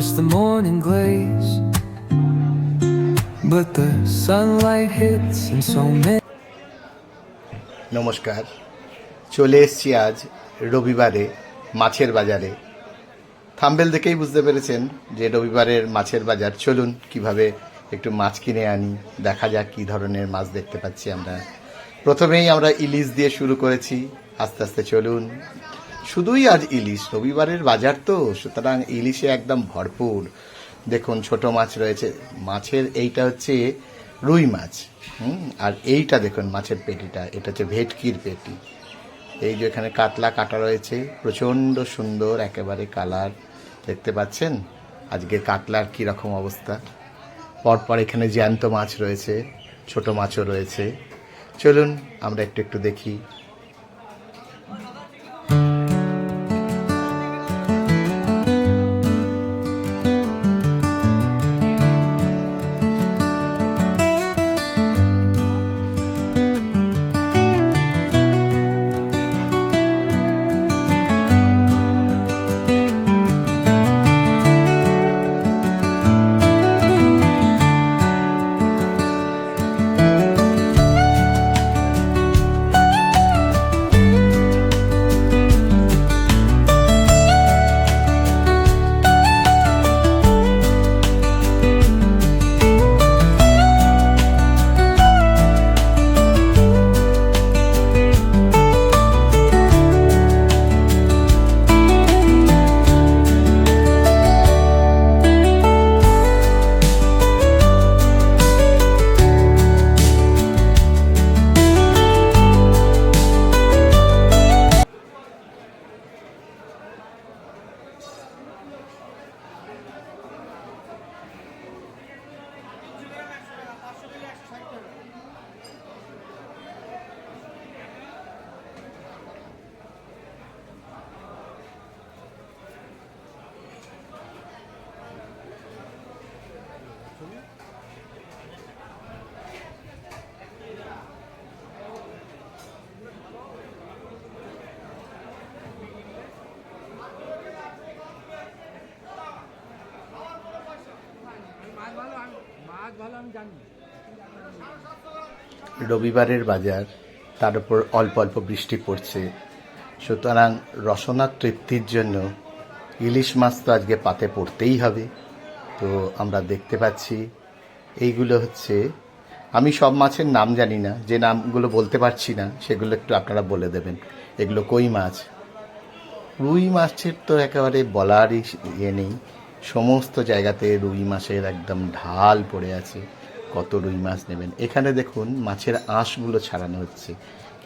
miss the morning glaze. But the sunlight hits in so many নমস্কার। চলে এসছি আজ রবিবারে মাছের বাজারে। থাম্বেল দেখেই বুঝতে পেরেছেন যে রবিবারের মাছের বাজার। চলুন কীভাবে একটু মাছ কিনে আনি, দেখা যাক কী ধরনের মাছ দেখতে পাচ্ছি আমরা। প্রথমেই আমরা ইলিশ দিয়ে শুরু করেছি। আস্তে আস্তে চলুন শুধুই আজ ইলিশ, রবিবারের বাজার তো, সুতরাং ইলিশে একদম ভরপুর। দেখুন, ছোট মাছ রয়েছে, মাছের এইটা হচ্ছে রুই মাছ, হুম? আর এইটা দেখুন, মাছের পেটিটা, এটা হচ্ছে ভেটকির পেটি। এই যে এখানে কাতলা কাটা রয়েছে, প্রচণ্ড সুন্দর একেবারে কালার, দেখতে পাচ্ছেন? আজকে কাতলার কী রকম অবস্থা। পরপর এখানে জ্যান্ত মাছ রয়েছে, ছোট মাছও রয়েছে। চলুন, আমরা একটু একটু দেখি। রবিবারের বাজার, তার উপর অল্প অল্প বৃষ্টি পড়ছে। সুতরাং রসনা তৃপ্তির জন্য ইলিশ মাছ তো আজকে পাতে পড়তেই হবে। তো আমরা দেখতে পাচ্ছি, এইগুলো হচ্ছে, আমি সব মাছের নাম জানি না, যে নামগুলো বলতে পারছি না, সেগুলো একটু আপনারা বলে দেবেন। এগুলো কই মাছ? রুই মাছের তো একেবারে বলারই ইয়ে নেই। সমস্ত জায়গাতে রুই মাছের একদম ঢাল পড়ে আছে। কত রুই মাছ নেবেন। এখানে দেখুন মাছের আঁশগুলো ছাড়ানো হচ্ছে।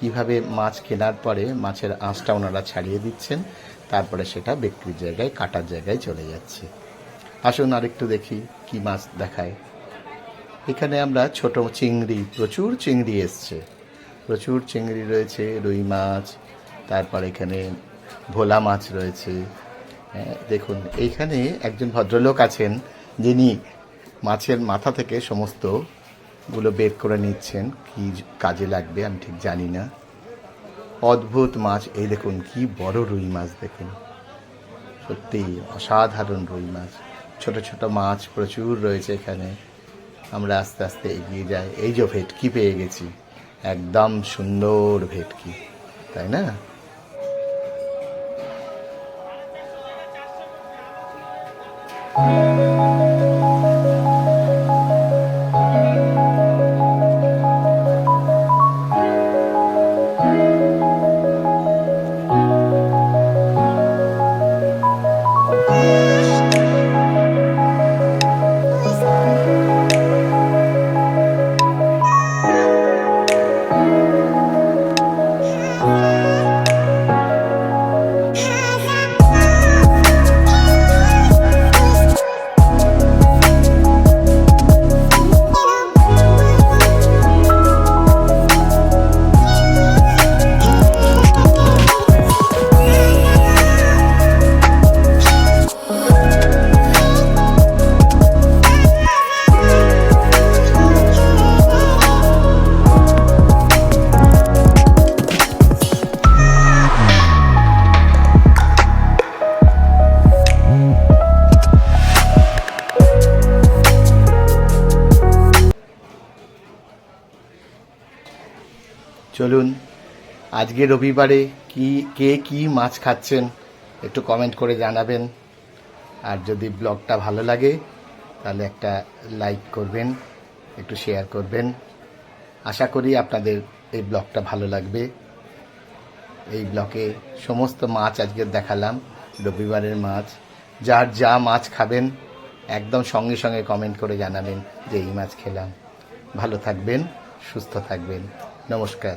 কীভাবে মাছ কেনার পরে মাছের আঁশটা ওনারা ছাড়িয়ে দিচ্ছেন, তারপরে সেটা বিক্রির জায়গায়, কাটার জায়গায় চলে যাচ্ছে। আসুন আরেকটু দেখি কি মাছ দেখায়। এখানে আমরা ছোট চিংড়ি, প্রচুর চিংড়ি এসছে। প্রচুর চিংড়ি রয়েছে, রুই মাছ, তারপর এখানে ভোলা মাছ রয়েছে দেখুন, এইখানে একজন ভদ্রলোক আছেন যিনি মাছের মাথা থেকে সমস্তগুলো বের করে নিচ্ছেন। কি কাজে লাগবে আমি ঠিক জানি না। অদ্ভুত মাছ, এই দেখুন, কি বড় রুই মাছ দেখুন। সত্যি অসাধারণ রুই মাছ। ছোট ছোট মাছ প্রচুর রয়েছে এখানে। আমরা আস্তে আস্তে এগিয়ে যাই। এই যে ভেটকি পেয়ে গেছি। একদম সুন্দর ভেটকি, তাই না? চলুন, আজকে রবিবারে কি, কে কি মাছ খাচ্ছেন একটু কমেন্ট করে জানাবেন। আর যদি ব্লগটা ভালো লাগে, তাহলে একটা লাইক করবেন, একটু শেয়ার করবেন। আশা করি আপনাদের এই ব্লগটা ভালো লাগবে। এই ব্লকে সমস্ত মাছ আজকে দেখালাম, রবিবারের মাছ। যার যা মাছ খাবেন, একদম সঙ্গে সঙ্গে কমেন্ট করে জানাবেন যে এই মাছ খেলাম। ভালো থাকবেন, সুস্থ থাকবেন। নমস্কার।